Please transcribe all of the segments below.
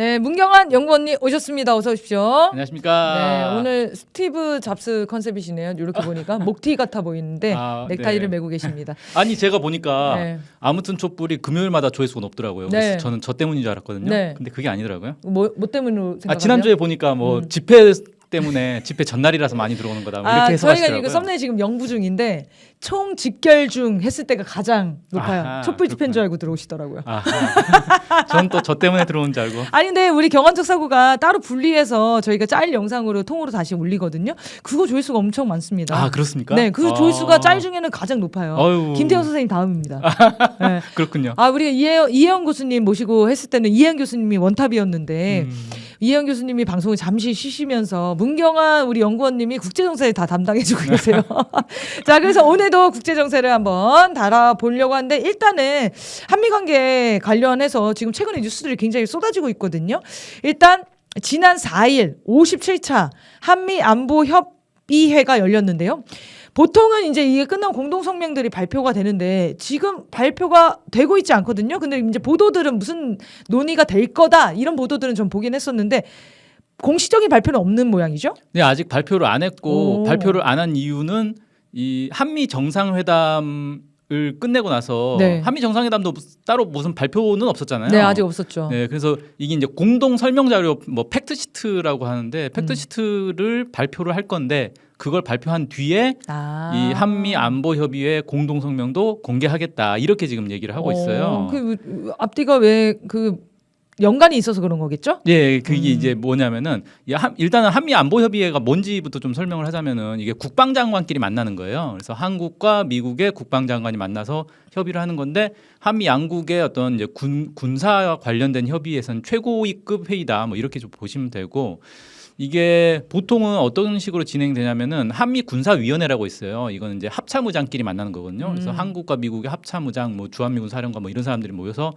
네, 문경환 연구원님 오셨습니다. 어서 오십시오. 안녕하십니까. 네, 오늘 스티브 잡스 컨셉이시네요. 이렇게 보니까 목티 같아 보이는데 아, 넥타이를 네. 메고 계십니다. 아니 제가 보니까 네. 아무튼 촛불이 금요일마다 조회수가 높더라고요. 네. 그래서 저는 저 때문인 줄 알았거든요. 네. 근데 그게 아니더라고요. 뭐, 뭐 때문으로 생각하세요? 아 지난주에 보니까 뭐 음. 집회 때문에 집회 전날이라서 많이 들어오는 거다. 뭐 아, 이렇게 저희가 해석하시더라고요. 이거 썸네일 지금 영부 중인데 총 직결 중 했을 때가 가장 높아요. 아하, 촛불 집회인. 줄 알고 들어오시더라고요. 아, 저는 또저 때문에 들어온 줄 알고. 아니 근데 우리 경환적 사고가 따로 분리해서 저희가 짤 영상으로 통으로 다시 올리거든요. 그거 조회수가 엄청 많습니다. 아 그렇습니까? 네, 그 아. 조회수가 짤 중에는 가장 높아요. 어휴. 김태형 선생님 다음입니다. 네. 그렇군요. 아, 우리가 이혜영, 이혜영 교수님 모시고 했을 때는 이혜영 교수님이 원탑이었는데 음. 이혜영 교수님이 방송을 잠시 쉬시면서 문경환 우리 연구원님이 국제정세를 다 담당해주고 계세요. 자, 그래서 오늘도 국제정세를 한번 달아보려고 하는데 일단은 한미관계 관련해서 지금 최근에 뉴스들이 굉장히 쏟아지고 있거든요. 일단 지난 4일 57차 한미 안보 협의회가 열렸는데요. 보통은 이제 이게 끝나면 공동 성명들이 발표가 되는데 지금 발표가 되고 있지 않거든요. 근데 이제 보도들은 무슨 논의가 될 거다 이런 보도들은 좀 보긴 했었는데 공식적인 발표는 없는 모양이죠. 네 아직 발표를 안 했고 오. 발표를 안 한 이유는 이 한미 정상회담 을 끝내고 나서 네. 한미 정상회담도 따로 무슨 발표는 없었잖아요. 네, 아직 없었죠. 네, 그래서 이게 이제 공동 설명 자료 뭐 팩트 시트라고 하는데 팩트 음. 시트를 발표를 할 건데 그걸 발표한 뒤에 아. 이 한미 안보 협의회 공동 성명도 공개하겠다 이렇게 지금 얘기를 하고 있어요. 어, 그 앞뒤가 왜그 연관이 있어서 그런 거겠죠? 예, 그게 음. 이제 뭐냐면은 일단은 한미 안보 협의회가 뭔지부터 좀 설명을 하자면은 이게 국방장관끼리 만나는 거예요. 그래서 한국과 미국의 국방장관이 만나서 협의를 하는 건데 한미 양국의 어떤 이제 군 군사 관련된 협의에서는 최고위급 회의다. 뭐 이렇게 좀 보시면 되고 이게 보통은 어떤 식으로 진행되냐면은 한미 군사위원회라고 있어요. 이거는 이제 합참의장끼리 만나는 거거든요. 그래서 음. 한국과 미국의 합참의장, 뭐 주한미군 사령관 뭐 이런 사람들이 모여서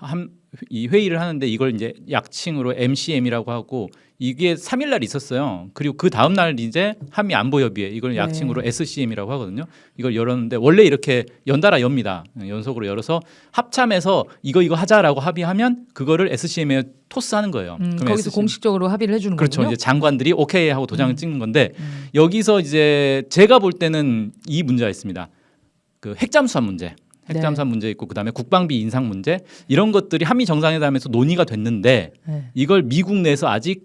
한 이 회의를 하는데 이걸 이제 약칭으로 MCM이라고 하고 이게 3일 날 있었어요. 그리고 그 다음 날 이제 한미 안보 협의회 이걸 네. 약칭으로 SCM이라고 하거든요. 이걸 열었는데 원래 이렇게 연달아 엽니다. 연속으로 열어서 합참에서 이거 이거 하자라고 합의하면 그거를 SCM에 토스하는 거예요. 음, 그럼 거기서 SCM 공식적으로 합의를 해주는 그렇죠. 거군요. 이제 장관들이 오케이 하고 도장을 음. 찍는 건데 음. 여기서 이제 제가 볼 때는 이 문제가 있습니다. 그 핵잠수함 문제. 네. 핵잠수함 문제 있고 그다음에 국방비 인상 문제 이런 것들이 한미 정상회담에서 논의가 됐는데 네. 이걸 미국 내에서 아직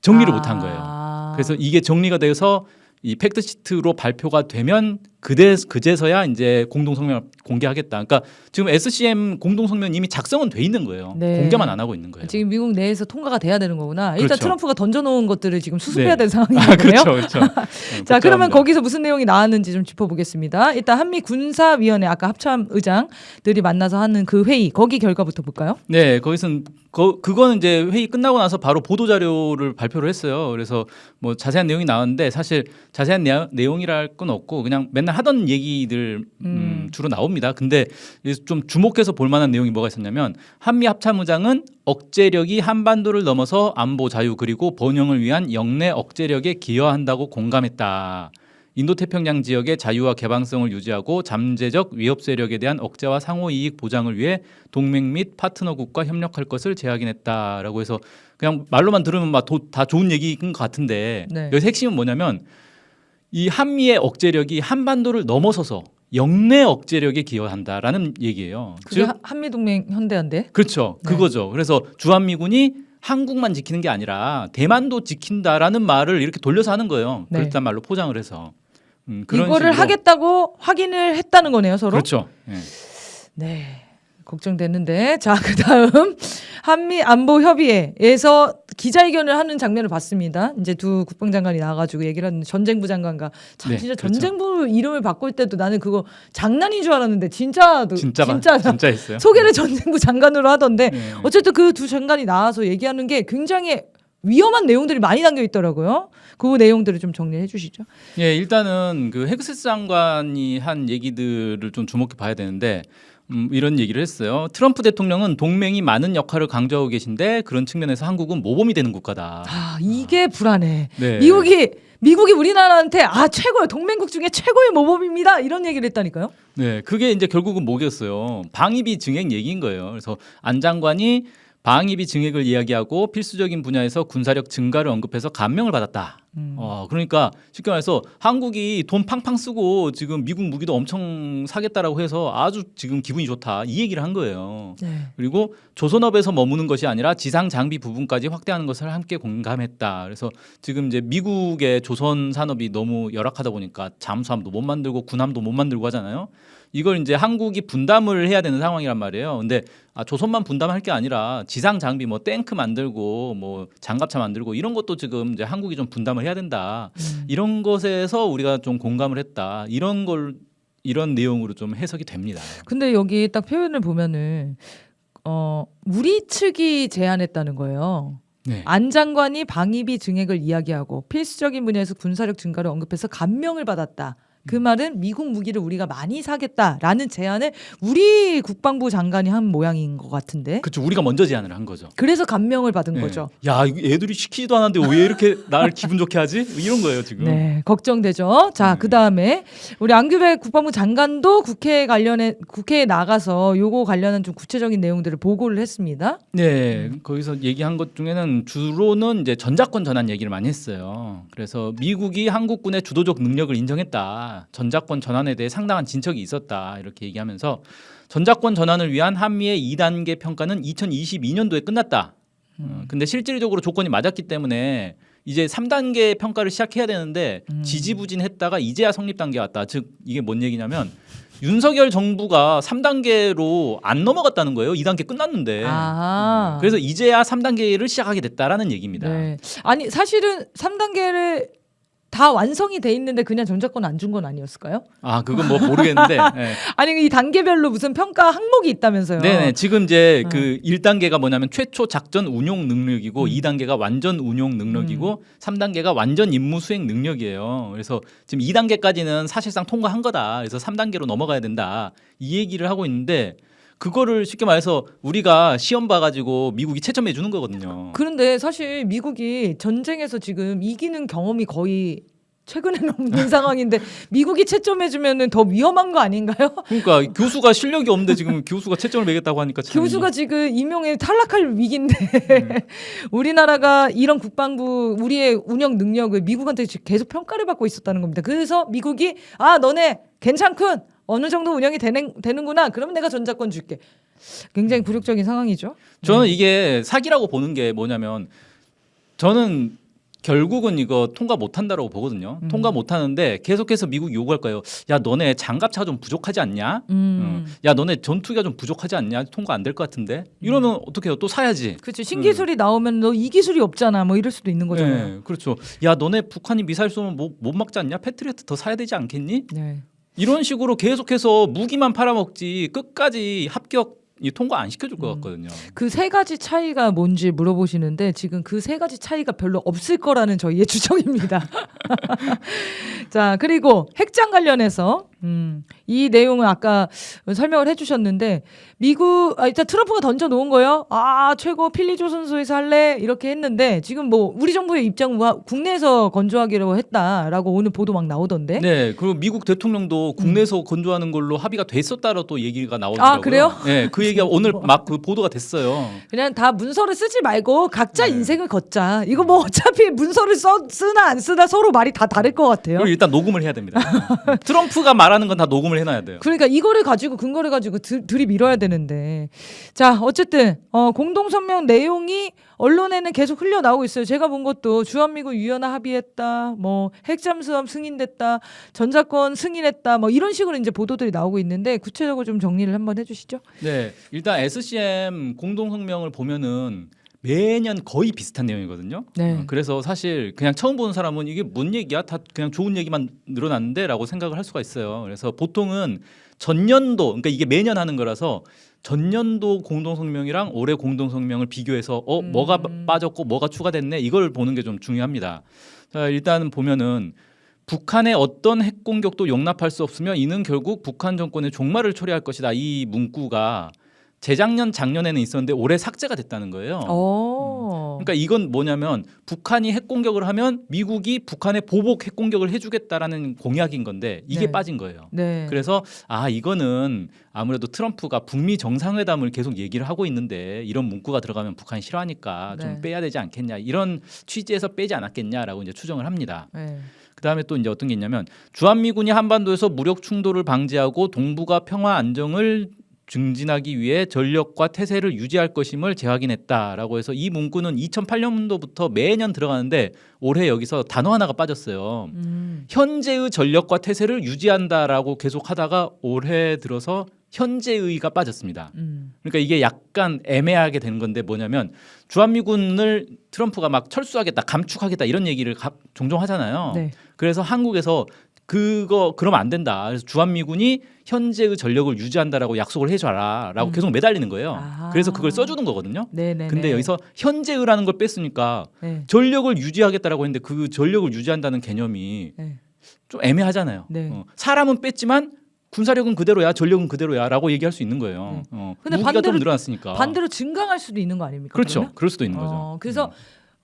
정리를 아. 못한 거예요. 그래서 이게 정리가 돼서 이 팩트 시트로 발표가 되면 그대 그제서야 이제 공동 성명을 공개하겠다. 그러니까 지금 SCM 공동 성명 이미 작성은 돼 있는 거예요. 네. 공개만 안 하고 있는 거예요. 지금 미국 내에서 통과가 돼야 되는 거구나. 일단 그렇죠. 트럼프가 던져놓은 것들을 지금 수습해야 네. 되는 상황인 아. 그렇죠, 그렇죠. 자, 그러면 거기서 무슨 내용이 나왔는지 좀 짚어보겠습니다. 일단 한미 군사위원회 아까 합참 의장들이 만나서 하는 그 회의 거기 결과부터 볼까요? 네, 거기서는 거, 그거는 이제 회의 끝나고 나서 바로 보도 자료를 발표를 했어요. 그래서 뭐 자세한 내용이 나왔는데 사실 자세한 내용, 내용 이랄 건 없고 그냥 맨날 하던 얘기들 음, 음. 주로 나옵니다. 근데 좀 주목해서 볼 만한 내용이 뭐가 있었냐면 한미 합참의장은 억제력이 한반도를 넘어서 안보 자유 그리고 번영을 위한 영내 억제력에 기여한다고 공감했다. 인도태평양 지역의 자유와 개방성을 유지하고 잠재적 위협 세력에 대한 억제와 상호 이익 보장을 위해 동맹 및 파트너국과 협력할 것을 재확인했다라고 해서 그냥 말로만 들으면 막 다 좋은 얘기인 것 같은데 네. 여기서 핵심은 뭐냐면 이 한미의 억제력이 한반도를 넘어서서 영내 억제력에 기여한다라는 얘기예요. 그게 즉 하- 한미 동맹 현대한데. 그렇죠. 네. 그거죠. 그래서 주한미군이 한국만 지키는 게 아니라 대만도 지킨다라는 말을 이렇게 돌려서 하는 거예요. 네. 그렇단 말로 포장을 해서 음, 그런 이거를 식으로. 하겠다고 확인을 했다는 거네요, 서로. 그렇죠. 예. 네. 걱정됐는데 자 그다음 한미 안보 협의회에서 기자회견을 하는 장면을 봤습니다. 이제 두 국방장관이 나와가지고 얘기를 하는데 전쟁부 장관과 참 네, 진짜 그렇죠. 전쟁부 이름을 바꿀 때도 나는 그거 장난인 줄 알았는데 진짜 진짜 마- 진짜 진짜 했어요. 소개를 전쟁부 장관으로 하던데 예. 어쨌든 그 두 장관이 나와서 얘기하는 게 굉장히 위험한 내용들이 많이 담겨 있더라고요. 그 내용들을 좀 정리해 주시죠. 예, 일단은 그 헤그세스 장관이 한 얘기들을 좀 주목해 봐야 되는데 음, 이런 얘기를 했어요. 트럼프 대통령은 동맹이 많은 역할을 강조하고 계신데 그런 측면에서 한국은 모범이 되는 국가다. 아 이게 불안해. 네. 미국이 미국이 우리나라한테 아 최고의 동맹국 중에 최고의 모범입니다 이런 얘기를 했다니까요. 네, 그게 이제 결국은 뭐겠어요? 방위비 증액 얘기인 거예요. 그래서 안 장관이 방위비 증액을 이야기하고 필수적인 분야에서 군사력 증가를 언급해서 감명을 받았다. 음. 어, 그러니까 쉽게 말해서 한국이 돈 팡팡 쓰고 지금 미국 무기도 엄청 사겠다라고 해서 아주 지금 기분이 좋다. 이 얘기를 한 거예요. 네. 그리고 조선업에서 머무는 것이 아니라 지상 장비 부분까지 확대하는 것을 함께 공감했다. 그래서 지금 이제 미국의 조선 산업이 너무 열악하다 보니까 잠수함도 못 만들고 군함도 못 만들고 하잖아요. 이걸 이제 한국이 분담을 해야 되는 상황이란 말이에요. 근데 아, 조선만 분담할 게 아니라 지상 장비 뭐 탱크 만들고 뭐 장갑차 만들고 이런 것도 지금 이제 한국이 좀 분담을 해야 된다. 음. 이런 것에서 우리가 좀 공감을 했다. 이런 걸 이런 내용으로 좀 해석이 됩니다. 근데 여기 딱 표현을 보면은 어 우리 측이 제안했다는 거예요. 네. 안 장관이 방위비 증액을 이야기하고 필수적인 분야에서 군사력 증가를 언급해서 감명을 받았다. 그 음. 말은 미국 무기를 우리가 많이 사겠다라는 제안을 우리 국방부 장관이 한 모양인 것 같은데. 그렇죠. 우리가 먼저 제안을 한 거죠. 그래서 감명을 받은 네. 거죠. 야, 애들이 시키지도 않았는데 왜 이렇게 나를 기분 좋게 하지? 이런 거예요, 지금. 네, 걱정되죠. 자, 네. 그 다음에 우리 안규백 국방부 장관도 국회 관련해 국회에 나가서 요거 관련한 좀 구체적인 내용들을 보고를 했습니다. 네, 거기서 얘기한 것 중에는 주로는 이제 전자권 전환 얘기를 많이 했어요. 그래서 미국이 한국군의 주도적 능력을 인정했다. 전자권 전환에 대해 상당한 진척이 있었다. 이렇게 얘기하면서 전자권 전환을 위한 한미의 2단계 평가는 2022년도에 끝났다. 어, 근데 실질적으로 조건이 맞았기 때문에 이제 3단계 평가를 시작해야 되는데 음. 지지부진했다가 이제야 성립 단계 왔다. 즉 이게 뭔 얘기냐면 윤석열 정부가 3단계로 안 넘어갔다는 거예요. 2단계 끝났는데. 아. 음, 그래서 이제야 3단계를 시작하게 됐다라는 얘기입니다. 네. 아니 사실은 3단계를 다 완성이 돼 있는데 그냥 전자권 안 준 건 아니었을까요? 아 그건 뭐 모르겠는데. 네. 아니 이 단계별로 무슨 평가 항목이 있다면서요? 네네. 지금 이제 어. 그 1단계가 뭐냐면 최초 작전 운용 능력이고 음. 2단계가 완전 운용 능력이고 3단계가 완전 임무 수행 능력이에요. 그래서 지금 2단계까지는 사실상 통과한 거다. 그래서 3단계로 넘어가야 된다. 이 얘기를 하고 있는데 그거를 쉽게 말해서 우리가 시험 봐가지고 미국이 채점해 주는 거거든요. 그런데 사실 미국이 전쟁에서 지금 이기는 경험이 거의 최근에는 없는 상황인데 미국이 채점해 주면은 더 위험한 거 아닌가요? 그러니까 교수가 실력이 없는데 지금 교수가 채점을 매겠다고 하니까 참 교수가 지금 임용에 탈락할 위기인데 음. 우리나라가 이런 국방부 우리의 운영 능력을 미국한테 지금 계속 평가를 받고 있었다는 겁니다. 그래서 미국이 아 너네 괜찮군 어느 정도 운영이 되는 되는구나 그러면 내가 전자권 줄게. 굉장히 굴욕적인 상황이죠. 저는 이게 사기라고 보는 게 뭐냐면 저는 결국은 이거 통과 못 한다라고 보거든요. 음. 통과 못 하는데 계속해서 미국이 요구할 거예요. 야, 너네 장갑차가 좀 부족하지 않냐? 음. 어. 야, 너네 전투기가 좀 부족하지 않냐? 통과 안 될 것 같은데. 이러면 어떻게 해요? 또 사야지. 그렇죠. 신기술이 나오면 너 이 기술이 없잖아. 뭐 이럴 수도 있는 거잖아요. 네, 그렇죠. 야, 너네 북한이 미사일 쏘면 뭐, 못 막지 않냐? 패트리어트 더 사야 되지 않겠니? 네. 이런 식으로 계속해서 무기만 팔아먹지 끝까지 합격 이 통과 안 시켜줄 것 음. 같거든요. 그 세 가지 차이가 뭔지 물어보시는데 지금 그 세 가지 차이가 별로 없을 거라는 저희의 추정입니다. 자 그리고 핵장 관련해서 음, 이 내용은 아까 설명을 해주셨는데 미국 아, 일단 트럼프가 던져 놓은 거예요. 아 최고 필리 조선소에서 할래 이렇게 했는데 지금 뭐 우리 정부의 입장 은 국내에서 건조하기로 했다라고 오늘 보도 막 나오던데. 네, 그리고 미국 대통령도 국내에서 건조하는 걸로 합의가 됐었다라 또 얘기가 나오더라고요. 아, 그래요? 네, 그 얘기가 오늘 막 그 보도가 됐어요. 그냥 다 문서를 쓰지 말고 각자 네. 인생을 걷자. 이거 뭐 어차피 문서를 써 쓰나 안 쓰나 서로 말이 다 다를 것 같아요. 그리고 일단 녹음을 해야 됩니다. 트럼프가 말하는 건 다 녹음을 해놔야 돼요. 그러니까 이거를 가지고 근거를 가지고 들, 들이밀어야 되는 데 자 어쨌든 어, 공동성명 내용이 언론에는 계속 흘려 나오고 있어요. 제가 본 것도 주한미군 유연화 합의했다, 뭐 핵잠수함 승인됐다, 전자권 승인했다, 뭐 이런 식으로 이제 보도들이 나오고 있는데 구체적으로 좀 정리를 한번 해주시죠. 네, 일단 SCM 공동성명을 보면은 매년 거의 비슷한 내용이거든요. 네. 어, 그래서 사실 그냥 처음 보는 사람은 이게 뭔 얘기야? 다 그냥 좋은 얘기만 늘어났는데라고 생각을 할 수가 있어요. 그래서 보통은 전년도, 그러니까 이게 매년 하는 거라서 전년도 공동성명이랑 올해 공동성명을 비교해서 어 음. 뭐가 빠- 빠졌고 뭐가 추가됐네 이걸 보는 게 좀 중요합니다. 자 일단 보면은 북한의 어떤 핵 공격도 용납할 수 없으며 이는 결국 북한 정권의 종말을 초래할 것이다. 이 문구가 재작년 작년에는 있었는데 올해 삭제가 됐다는 거예요. 어. 그러니까 이건 뭐냐면 북한이 핵 공격을 하면 미국이 북한에 보복 핵 공격을 해주겠다라는 공약인 건데 이게 네. 빠진 거예요. 네. 그래서 아 이거는 아무래도 트럼프가 북미 정상회담을 계속 얘기를 하고 있는데 이런 문구가 들어가면 북한이 싫어하니까 네. 좀 빼야 되지 않겠냐 이런 취지에서 빼지 않았겠냐라고 이제 추정을 합니다. 네. 그다음에 또 이제 어떤 게 있냐면 주한미군이 한반도에서 무력 충돌을 방지하고 동북아 평화 안정을 증진하기 위해 전력과 태세를 유지할 것임을 재확인했다라고 해서 이 문구는 2008년도부터 매년 들어가는데 올해 여기서 단어 하나가 빠졌어요. 음. 현재의 전력과 태세를 유지한다라고 계속 하다가 올해 들어서 현재의가 빠졌습니다. 음. 그러니까 이게 약간 애매하게 되는 건데 뭐냐면 주한미군을 트럼프가 막 철수하겠다, 감축하겠다 이런 얘기를 가- 종종 하잖아요. 네. 그래서 한국에서 그거 그러면 안 된다. 그래서 주한미군이 현재의 전력을 유지한다라고 약속을 해줘라라고 음. 계속 매달리는 거예요. 아하. 그래서 그걸 써주는 거거든요. 네, 네. 근데 네. 여기서 현재의라는 걸 뺐으니까 네. 전력을 유지하겠다라고 했는데 그 전력을 유지한다는 개념이 네. 좀 애매하잖아요. 네. 어, 사람은 뺐지만 군사력은 그대로야, 전력은 그대로야라고 얘기할 수 있는 거예요. 네. 어, 근데 무기가 좀 반대로- 늘어났으니까. 반대로 증강할 수도 있는 거 아닙니까? 그렇죠. 그러면? 그럴 수도 있는 거죠. 어, 그래서 음.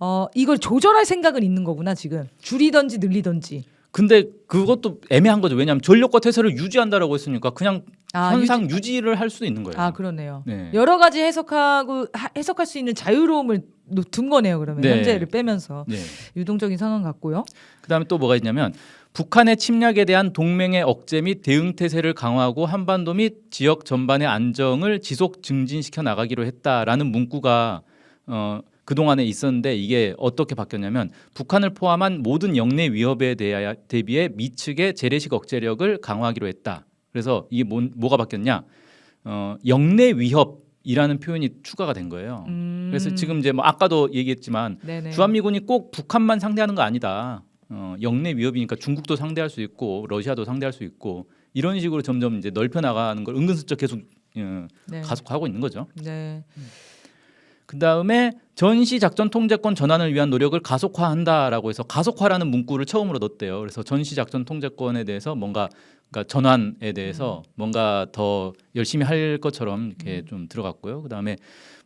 어, 이걸 조절할 생각은 있는 거구나 지금 줄이든지 늘리든지. 근데 그것도 애매한 거죠. 왜냐하면 전력과 태세를 유지한다라고 했으니까 그냥 아, 현상 유지... 를할 수도 있는 거예요. 아 그러네요. 네. 여러 가지 해석하고 하- 해석할 수 있는 자유로움을 놓- 둔 거네요. 그러면 네. 현재를 빼면서 네. 유동적인 상황 같고요. 그다음에 또 뭐가 있냐면 북한의 침략에 대한 동맹의 억제 및 대응 태세를 강화하고 한반도 및 지역 전반의 안정을 지속 증진시켜 나가기로 했다라는 문구가 어 그동안에 있었는데 이게 어떻게 바뀌었냐면 북한을 포함한 모든 영내 위협에 대하, 대비해 미측의 재래식 억제력을 강화하기로 했다. 그래서 이게 뭐, 뭐가 바뀌었냐? 어, 영내 위협이라는 표현이 추가가 된 거예요. 음. 그래서 지금 이제 뭐 아까도 얘기했지만 네네. 주한미군이 꼭 북한만 상대하는 거 아니다. 어, 영내 위협이니까 중국도 상대할 수 있고 러시아도 상대할 수 있고 이런 식으로 점점 이제 넓혀 나가는 걸 은근슬쩍 계속 어, 네. 가속하고 있는 거죠. 네. 그 다음에 전시 작전 통제권 전환을 위한 노력을 가속화한다라고 해서 가속화라는 문구를 처음으로 넣었대요. 그래서 전시 작전 통제권에 대해서 뭔가 그러니까 전환에 대해서 뭔가 더 열심히 할 것처럼 이렇게 좀 들어갔고요. 그 다음에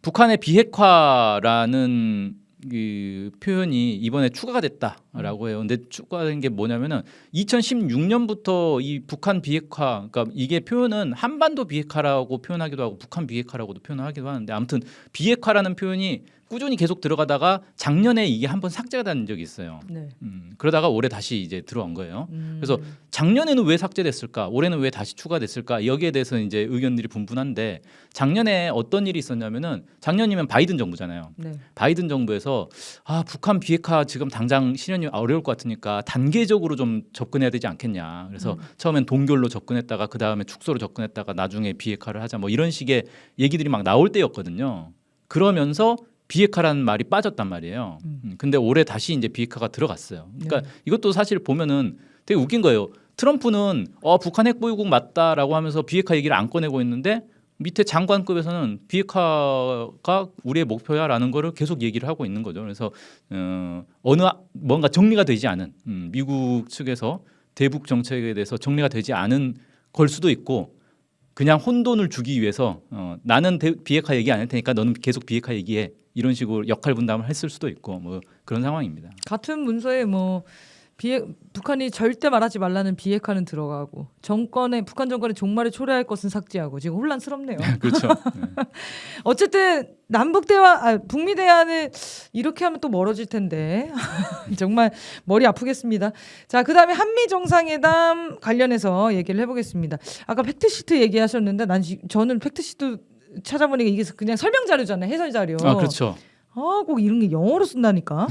북한의 비핵화라는 그 표현이 이번에 추가가 됐다라고 해요. 근데 추가된 게 뭐냐면은 2016년부터 이 북한 비핵화, 그러니까 이게 표현은 한반도 비핵화라고 표현하기도 하고 북한 비핵화라고도 표현하기도 하는데 아무튼 비핵화라는 표현이 꾸준히 계속 들어가다가 작년에 이게 한번 삭제가 된 적이 있어요. 네. 음, 그러다가 올해 다시 이제 들어온 거예요. 음. 그래서 작년에는 왜 삭제됐을까? 올해는 왜 다시 추가됐을까? 여기에 대해서 이제 의견들이 분분한데 작년에 어떤 일이 있었냐면은 작년이면 바이든 정부잖아요. 네. 바이든 정부에서 아 북한 비핵화 지금 당장 실현이 어려울 것 같으니까 단계적으로 좀 접근해야 되지 않겠냐. 그래서 음. 처음엔 동결로 접근했다가 그 다음에 축소로 접근했다가 나중에 비핵화를 하자 뭐 이런 식의 얘기들이 막 나올 때였거든요. 그러면서 비핵화라는 말이 빠졌단 말이에요. 음. 음, 근데 올해 다시 이제 비핵화가 들어갔어요. 그러니까 네. 이것도 사실 보면은 되게 웃긴 거예요. 트럼프는 어 북한 핵보유국 맞다라고 하면서 비핵화 얘기를 안 꺼내고 있는데 밑에 장관급에서는 비핵화가 우리의 목표야라는 거를 계속 얘기를 하고 있는 거죠. 그래서 어, 어느 아- 뭔가 정리가 되지 않은 음, 미국 측에서 대북 정책에 대해서 정리가 되지 않은 걸 수도 있고 그냥 혼돈을 주기 위해서 어, 나는 대, 비핵화 얘기 안 할 테니까 너는 계속 비핵화 얘기해 이런 식으로 역할 분담을 했을 수도 있고 뭐 그런 상황입니다. 같은 문서에 뭐 비핵 북한이 절대 말하지 말라는 비핵화는 들어가고 정권의 북한 정권의 종말을 초래할 것은 삭제하고 지금 혼란스럽네요. 그렇죠. 네. 어쨌든 남북 대화, 아, 북미 대화는 이렇게 하면 또 멀어질 텐데 정말 머리 아프겠습니다. 자, 그다음에 한미 정상회담 관련해서 얘기를 해보겠습니다. 아까 팩트 시트 얘기하셨는데 난 지- 저는 팩트 시트 찾아보니까 이게 그냥 설명 자료잖아요, 해설 자료. 아 그렇죠. 아, 꼭 이런 게 영어로 쓴다니까.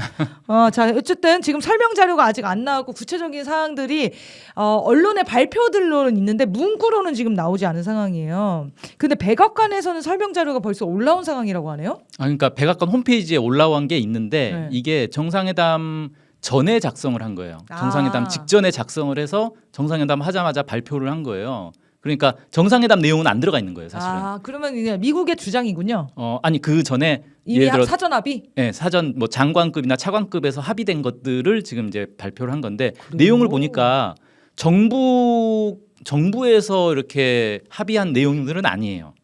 아, 자, 어쨌든 지금 설명 자료가 아직 안 나왔고 구체적인 사항들이 어, 언론의 발표들로는 있는데 문구로는 지금 나오지 않은 상황이에요. 근데 백악관에서는 설명 자료가 벌써 올라온 상황이라고 하네요. 아 그러니까 백악관 홈페이지에 올라온 게 있는데 네. 이게 정상회담 전에 작성을 한 거예요. 아. 정상회담 직전에 작성을 해서 정상회담 하자마자 발표를 한 거예요. 그러니까 정상회담 내용은 안 들어가 있는 거예요, 사실은. 아, 그러면 이제 미국의 주장이군요. 어 아니 그 전에 이미 예를 들어 사전 합의. 예, 사전 뭐 장관급이나 차관급에서 합의된 것들을 지금 이제 발표를 한 건데? 내용을 보니까 정부 정부에서 이렇게 합의한 내용들은 아니에요.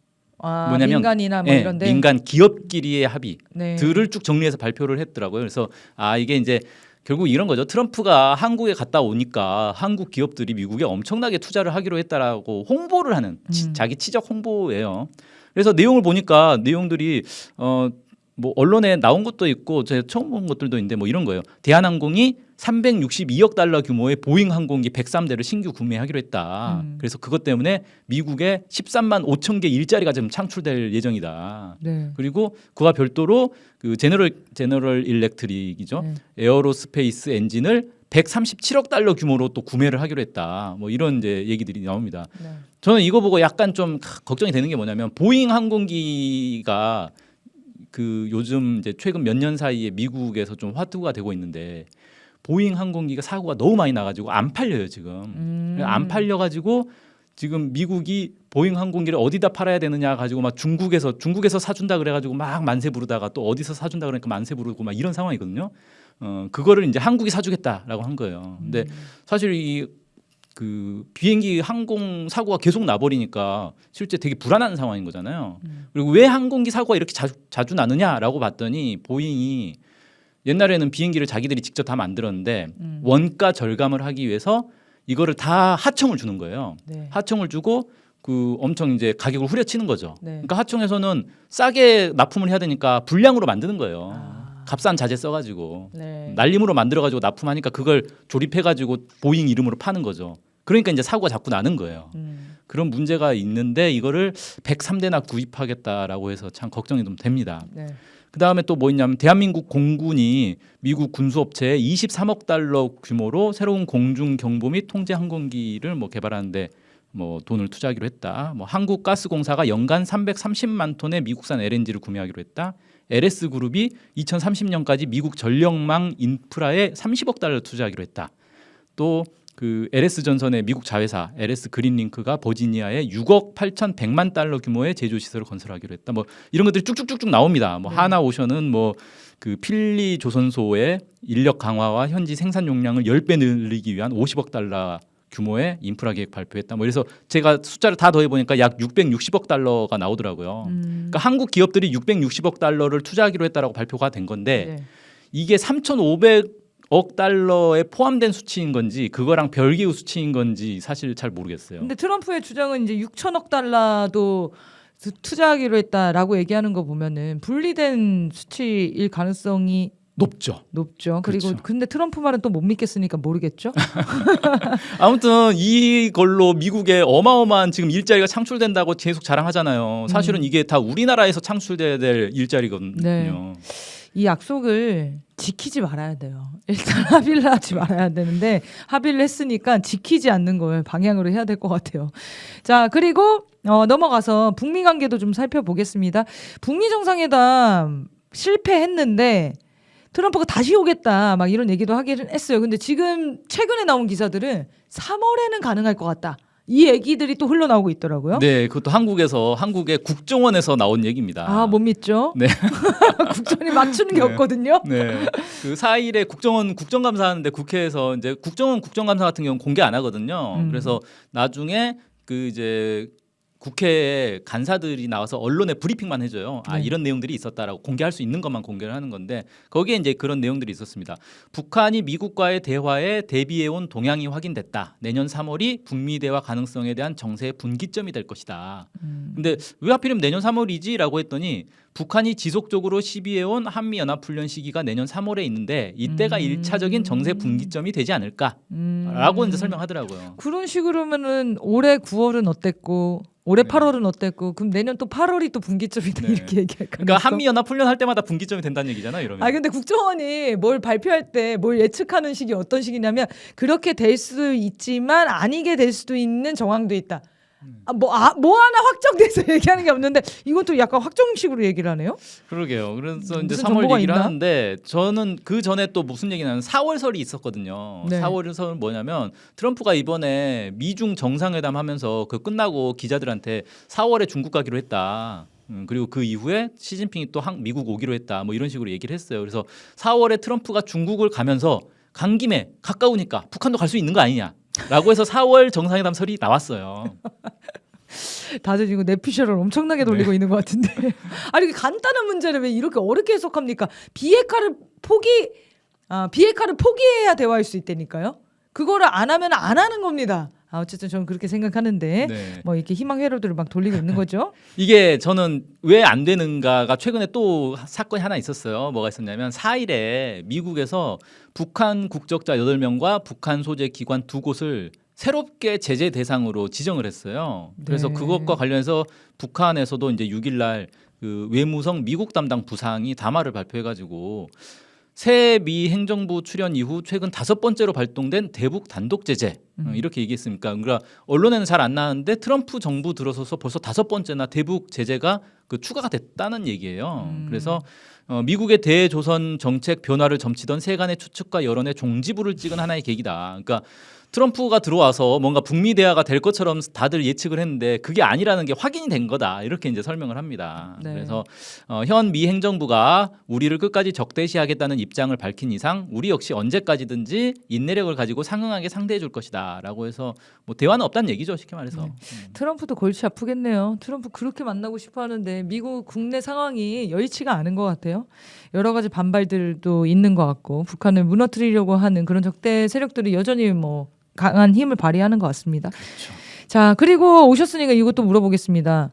아, 뭐냐면, 민간이나 뭐 예, 이런데 민간 기업끼리의 합의 네. 들을 쭉 정리해서 발표를 했더라고요. 그래서 아 이게 이제 결국 이런 거죠. 트럼프가 한국에 갔다 오니까 한국 기업들이 미국에 엄청나게 투자를 하기로 했다라고 홍보를 하는 치- 음. 자기 치적 홍보예요. 그래서 내용을 보니까 내용들이 어 뭐 언론에 나온 것도 있고 제가 처음 본 것들도 있는데 뭐 이런 거예요. 대한항공이 362억 달러 규모의 보잉 항공기 103대를 신규 구매하기로 했다. 음. 그래서 그것 때문에 미국에 13만 5천 개 일자리가 지금 창출될 예정이다. 네. 그리고 그와 별도로 그 제너럴 제너럴 일렉트릭이죠. 네. 에어로스페이스 엔진을 137억 달러 규모로 또 구매를 하기로 했다. 뭐 이런 이제 얘기들이 나옵니다. 네. 저는 이거 보고 약간 좀 걱정이 되는 게 뭐냐면 보잉 항공기가 그 요즘 이제 최근 몇 년 사이에 미국에서 좀 화두가 되고 있는데 보잉 항공기가 사고가 너무 많이 나가지고 안 팔려요 지금. 음. 안 팔려가지고 지금 미국이 보잉 항공기를 어디다 팔아야 되느냐 가지고 막 중국에서 중국에서 사준다 그래가지고 막 만세 부르다가 또 어디서 사준다 그러니까 만세 부르고 막 이런 상황이거든요. 어 그거를 이제 한국이 사주겠다라고 한 거예요. 근데 사실 이 그 비행기 항공 사고가 계속 나버리니까 실제 되게 불안한 상황인 거잖아요. 음. 그리고 왜 항공기 사고가 이렇게 자주, 자주 나느냐라고 봤더니 보잉이 옛날에는 비행기를 자기들이 직접 다 만들었는데 음. 원가 절감을 하기 위해서 이거를 다 하청을 주는 거예요. 네. 하청을 주고 그 엄청 이제 가격을 후려치는 거죠. 네. 그러니까 하청에서는 싸게 납품을 해야 되니까 불량으로 만드는 거예요. 아. 값싼 자재 써가지고 네. 날림으로 만들어가지고 납품하니까 그걸 조립해가지고 보잉 이름으로 파는 거죠. 그러니까 이제 사고가 자꾸 나는 거예요. 음. 그런 문제가 있는데 이거를 103대나 구입하겠다라고 해서 참 걱정이 좀 됩니다. 네. 그 다음에 또 뭐 있냐면 대한민국 공군이 미국 군수업체에 23억 달러 규모로 새로운 공중 경보 및 통제 항공기를 뭐 개발하는데 뭐 돈을 투자하기로 했다. 뭐 한국가스공사가 연간 330만 톤의 미국산 LNG를 구매하기로 했다. LS 그룹이 2030년까지 미국 전력망 인프라에 30억 달러 투자하기로 했다. 또 그 LS 전선의 미국 자회사 LS 그린링크가 버지니아에 6억 8,100만 달러 규모의 제조 시설을 건설하기로 했다. 뭐 이런 것들이 쭉쭉쭉쭉 나옵니다. 뭐 네. 하나 오션은 뭐 그 필리 조선소의 인력 강화와 현지 생산 용량을 10배 늘리기 위한 50억 달러 규모의 인프라 계획 발표했다. 뭐 그래서 제가 숫자를 다 더해 보니까 약 660억 달러가 나오더라고요. 음. 그러니까 한국 기업들이 660억 달러를 투자하기로 했다라고 발표가 된 건데 네. 이게 3,500억 달러에 포함된 수치인 건지 그거랑 별개의 수치인 건지 사실 잘 모르겠어요. 근데 트럼프의 주장은 이제 6천억 달러도 투- 투자하기로 했다라고 얘기하는 거 보면은 분리된 수치일 가능성이 높죠. 높죠. 그리고 그렇죠. 근데 트럼프 말은 또 못 믿겠으니까 모르겠죠. 아무튼 이걸로 미국에 어마어마한 지금 일자리가 창출된다고 계속 자랑하잖아요. 사실은 이게 다 우리나라에서 창출돼야 될 일자리거든요. 네. 이 약속을 지키지 말아야 돼요. 일단 합의를 하지 말아야 되는데 합의를 했으니까 지키지 않는 걸 방향으로 해야 될 것 같아요. 자 그리고 어, 넘어가서 북미 관계도 좀 살펴보겠습니다. 북미 정상회담 실패했는데 트럼프가 다시 오겠다 막 이런 얘기도 하기는 했어요. 근데 지금 최근에 나온 기사들은 3월에는 가능할 것 같다. 이 얘기들이 또 흘러나오고 있더라고요. 네, 그것도 한국에서 한국의 국정원에서 나온 얘기입니다. 아, 못 믿죠? 네. 국정이 맞추는 게 네. 없거든요. 네. 그 4일에 국정원 국정감사 하는데 국회에서 이제 국정원 국정감사 같은 경우는 공개 안 하거든요. 음. 그래서 나중에 그 이제 국회에 간사들이 나와서 언론에 브리핑만 해줘요. 아 네. 이런 내용들이 있었다라고 공개할 수 있는 것만 공개를 하는 건데 거기에 이제 그런 내용들이 있었습니다. 북한이 미국과의 대화에 대비해온 동향이 확인됐다. 내년 3월이 북미 대화 가능성에 대한 정세의 분기점이 될 것이다. 음. 근데 왜 하필이면 내년 3월이지라고 했더니 북한이 지속적으로 시비해온 한미 연합 훈련 시기가 내년 3월에 있는데 이때가 음. 일차적인 정세 분기점이 되지 않을까라고 음. 이제 설명하더라고요. 그런 식으로면은 올해 9월은 어땠고 올해 네. 8월은 어땠고 그럼 내년 또 8월이 또 분기점이다 네. 이렇게 얘기할 가능성. 그러니까 한미 연합 훈련 할 때마다 분기점이 된다는 얘기잖아요. 이러면. 아 근데 국정원이 뭘 발표할 때 뭘 예측하는 시기 어떤 시기냐면 그렇게 될 수도 있지만 아니게 될 수도 있는 정황도 있다. 음. 아, 뭐, 아, 뭐 하나 확정돼서 얘기하는 게 없는데 이것도 약간 확정식으로 얘기를 하네요. 그러게요. 그래서 음, 이제 무슨 3월 정보가 얘기를 있나? 하는데 저는 그 전에 또 무슨 얘기냐면 4월설이 있었거든요. 네. 4월설은 뭐냐면 트럼프가 이번에 미중 정상회담 하면서 그 끝나고 기자들한테 4월에 중국 가기로 했다. 음, 그리고 그 이후에 시진핑이 또 한- 미국 오기로 했다. 뭐 이런 식으로 얘기를 했어요. 그래서 4월에 트럼프가 중국을 가면서 간 김에 가까우니까 북한도 갈 수 있는 거 아니냐. 라고 해서 4월 정상회담설이 나왔어요. 다들 지금 내피셜을 엄청나게 돌리고 있는 것 같은데. 아니 이게 간단한 문제를 왜 이렇게 어렵게 해석합니까? 비핵화를 포기 아 비핵화를 포기해야 대화할 수 있다니까요. 그거를 안 하면 안 하는 겁니다. 아 어쨌든 저는 그렇게 생각하는데 네. 뭐 이렇게 희망 회로들을 막 돌리고 있는 거죠. 이게 저는 왜 안 되는가가 최근에 또 사건이 하나 있었어요. 뭐가 있었냐면 4일에 미국에서 북한 국적자 8명과 북한 소재 기관 두 곳을 새롭게 제재 대상으로 지정을 했어요. 그래서 네. 그것과 관련해서 북한에서도 이제 6일 날그 외무성 미국 담당 부상이 담화를 발표해 가지고 새 미 행정부 출연 이후 최근 다섯 번째로 발동된 대북 단독 제재 음. 어, 이렇게 얘기했습니까? 그러니까 언론에는 잘 안 나왔는데 트럼프 정부 들어서서 벌써 다섯 번째나 대북 제재가 그 추가가 됐다는 얘기예요. 음. 그래서 어, 미국의 대조선 정책 변화를 점치던 세간의 추측과 여론의 종지부를 찍은 하나의 계기다. 그러니까 트럼프가 들어와서 뭔가 북미 대화가 될 것처럼 다들 예측을 했는데 그게 아니라는 게 확인이 된 거다. 이렇게 이제 설명을 합니다. 네. 그래서 어, 현 미 행정부가 우리를 끝까지 적대시하겠다는 입장을 밝힌 이상 우리 역시 언제까지든지 인내력을 가지고 상응하게 상대해 줄 것이다라고 해서 뭐 대화는 없다는 얘기죠. 쉽게 말해서. 네. 트럼프도 골치 아프겠네요. 트럼프 그렇게 만나고 싶어 하는데 미국 국내 상황이 여의치가 않은 것 같아요. 여러 가지 반발들도 있는 것 같고 북한을 무너뜨리려고 하는 그런 적대 세력들이 여전히 뭐 강한 힘을 발휘하는 것 같습니다. 그렇죠. 자 그리고 오셨으니까 이것도 물어보겠습니다.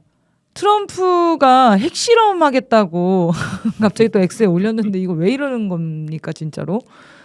트럼프가 핵실험 하겠다고 갑자기 또 X에 올렸는데 이거 왜 이러는 겁니까 진짜로?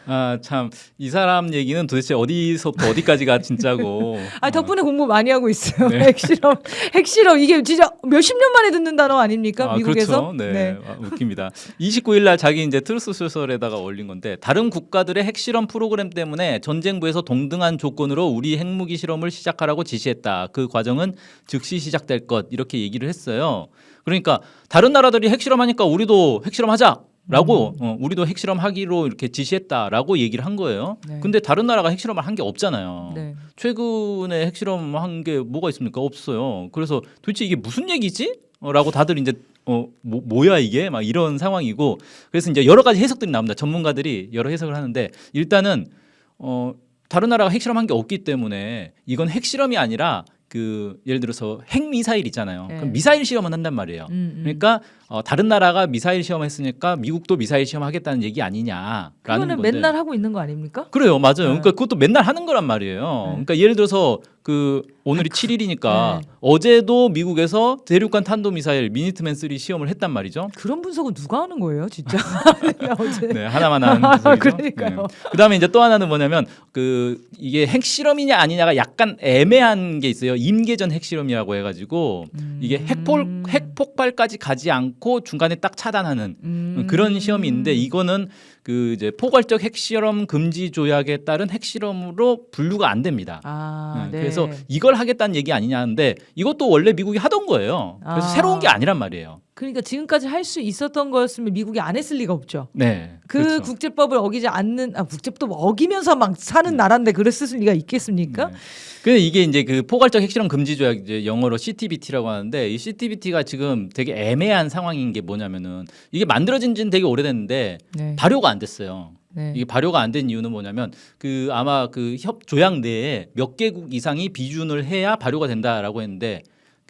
아 참 이 사람 얘기는 도대체 어디서부터 어디까지가 진짜고. 아 덕분에 공부 많이 하고 있어요. 네. 핵실험, 핵실험 이게 진짜 몇십 년 만에 듣는 단어 아닙니까? 아, 미국에서? 그렇죠. 네, 아, 웃깁니다. 29일 날 자기 이제 트루스 소설에다가 올린 건데 다른 국가들의 핵실험 프로그램 때문에 전쟁부에서 동등한 조건으로 우리 핵무기 실험을 시작하라고 지시했다. 그 과정은 즉시 시작될 것 이렇게 얘기를 했어요. 그러니까 다른 나라들이 핵실험하니까 우리도 핵실험하자. 라고 어, 우리도 핵실험 하기로 이렇게 지시했다라고 얘기를 한 거예요. 네. 근데 다른 나라가 핵실험을 한 게 없잖아요. 네. 최근에 핵실험 한 게 뭐가 있습니까? 없어요. 그래서 도대체 이게 무슨 얘기지? 어, 라고 다들 이제 어 뭐, 뭐야 이게 막 이런 상황이고 그래서 이제 여러 가지 해석들이 나옵니다. 전문가들이 여러 해석을 하는데 일단은 어 다른 나라가 핵실험한 게 없기 때문에 이건 핵실험이 아니라 그 예를 들어서 핵 미사일 있잖아요. 네. 그럼 미사일 시험을 한단 말이에요. 음, 음. 그러니까 어, 다른 나라가 미사일 시험했으니까 미국도 미사일 시험하겠다는 얘기 아니냐라는 그거는 건데. 맨날 하고 있는 거 아닙니까? 그래요, 맞아요. 네. 그러니까 그것도 맨날 하는 거란 말이에요. 네. 그러니까 예를 들어서 그 오늘이 7일이니까 네. 어제도 미국에서 대륙간 탄도 미사일 미니트맨 3 시험을 했단 말이죠. 그런 분석은 누가 하는 거예요, 진짜? 어제. 네, 하나만 하는 소리죠. 그러니까요. 그다음에 이제 또 하나는 뭐냐면 그 이게 핵실험이냐 아니냐가 약간 애매한 게 있어요. 임계전 핵실험이라고 해 가지고 이게 핵폭 핵폭발까지 가지 않고 중간에 딱 차단하는 음. 그런 시험이 있는데 이거는 그 이제 포괄적 핵실험 금지 조약에 따른 핵실험으로 분류가 안 됩니다. 아, 네, 네. 그래서 이걸 하겠다는 얘기 아니냐는데 이것도 원래 미국이 하던 거예요. 그래서 아. 새로운 게 아니란 말이에요. 그러니까 지금까지 할 수 있었던 거였으면 미국이 안 했을 리가 없죠. 네. 그 그렇죠. 국제법을 어기지 않는 아 국제법 어기면서 막 사는 나라인데 그랬을 리가 있겠습니까? 네. 근데 이게 이제 그 포괄적 핵실험 금지 조약 이제 영어로 CTBT라고 하는데 이 CTBT가 지금 되게 애매한 상황인 게 뭐냐면은 이게 만들어진 지는 되게 오래됐는데 네. 발효가 안 됐어요. 네. 이게 발효가 안 된 이유는 뭐냐면 그 아마 그 협 조약 내에 몇 개국 이상이 비준을 해야 발효가 된다라고 했는데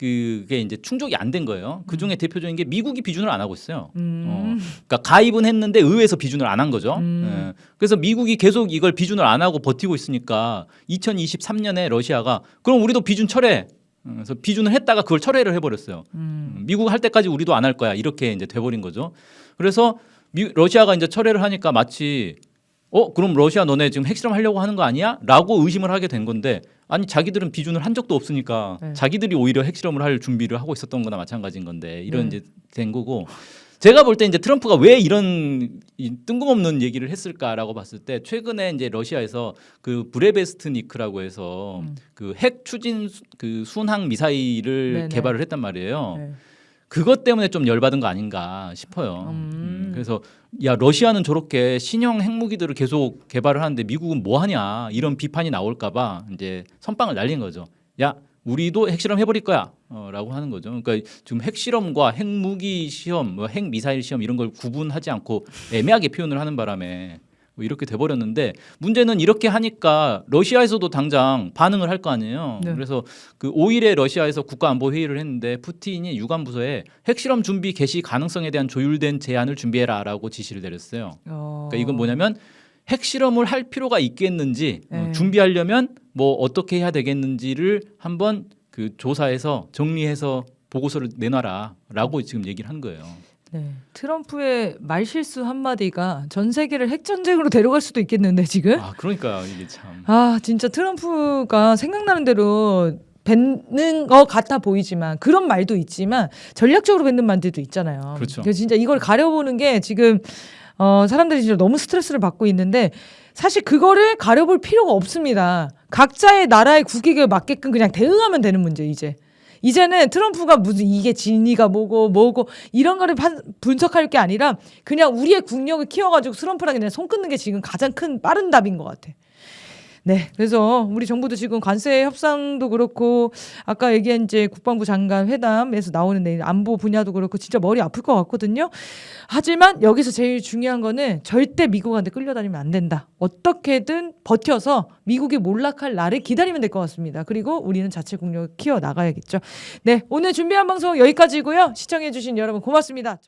그게 이제 충족이 안 된 거예요. 그 중에 대표적인 게 미국이 비준을 안 하고 있어요. 음. 어, 그러니까 가입은 했는데 의회에서 비준을 안 한 거죠. 음. 예. 그래서 미국이 계속 이걸 비준을 안 하고 버티고 있으니까 2023년에 러시아가 그럼 우리도 비준 철회. 어, 그래서 비준을 했다가 그걸 철회를 해버렸어요. 음. 미국 할 때까지 우리도 안 할 거야 이렇게 이제 돼버린 거죠. 그래서 미, 러시아가 이제 철회를 하니까 마치 어 그럼 러시아 너네 지금 핵실험 하려고 하는 거 아니야?라고 의심을 하게 된 건데 아니 자기들은 비준을 한 적도 없으니까 네. 자기들이 오히려 핵실험을 할 준비를 하고 있었던 거나 마찬가지인 건데 이런 네. 이제 된 거고 제가 볼 때 이제 트럼프가 왜 이런 이 뜬금없는 얘기를 했을까라고 봤을 때 최근에 이제 러시아에서 그 브레베스트니크라고 해서 음. 그핵 추진 수- 그 순항 미사일을 네네. 개발을 했단 말이에요. 네. 그것 때문에 좀 열받은 거 아닌가 싶어요. 음. 음, 그래서 야 러시아는 저렇게 신형 핵무기들을 계속 개발을 하는데 미국은 뭐 하냐 이런 비판이 나올까봐 이제 선빵을 날린 거죠. 야 우리도 핵실험 해버릴 거야라고 하는 거죠. 그러니까 지금 핵실험과 핵무기 시험, 뭐 핵미사일 시험 이런 걸 구분하지 않고 애매하게 표현을 하는 바람에 뭐 이렇게 돼버렸는데 문제는 이렇게 하니까 러시아에서도 당장 반응을 할 거 아니에요. 네. 그래서 그 5일에 러시아에서 국가안보 회의를 했는데 푸틴이 유관 부서에 핵실험 준비 개시 가능성에 대한 조율된 제안을 준비해라라고 지시를 내렸어요. 어. 그러니까 이건 뭐냐면 핵실험을 할 필요가 있겠는지 어, 네. 준비하려면 뭐 어떻게 해야 되겠는지를 한번 그 조사해서 정리해서 보고서를 내놔라라고 지금 얘기를 한 거예요. 네. 트럼프의 말실수 한마디가 전 세계를 핵전쟁으로 데려갈 수도 있겠는데 지금? 아 그러니까 이게 참 아 진짜 트럼프가 생각나는 대로 뱉는 것 같아 보이지만 그런 말도 있지만 전략적으로 뱉는 말들도 있잖아요. 그렇죠. 그래서 진짜 이걸 가려보는 게 지금 어, 사람들이 진짜 너무 스트레스를 받고 있는데 사실 그거를 가려볼 필요가 없습니다. 각자의 나라의 국익에 맞게끔 그냥 대응하면 되는 문제 이제. 이제는 트럼프가 무슨 이게 진위가 뭐고 뭐고 이런 거를 판- 분석할 게 아니라 그냥 우리의 국력을 키워가지고 트럼프랑 그냥 손 끊는 게 지금 가장 큰 빠른 답인 것 같아. 네, 그래서 우리 정부도 지금 관세 협상도 그렇고 아까 얘기한 이제 국방부 장관 회담에서 나오는 내일 안보 분야도 그렇고 진짜 머리 아플 것 같거든요. 하지만 여기서 제일 중요한 거는 절대 미국한테 끌려다니면 안 된다. 어떻게든 버텨서 미국이 몰락할 날을 기다리면 될 것 같습니다. 그리고 우리는 자체 국력을 키워 나가야겠죠. 네, 오늘 준비한 방송 여기까지고요. 시청해주신 여러분 고맙습니다.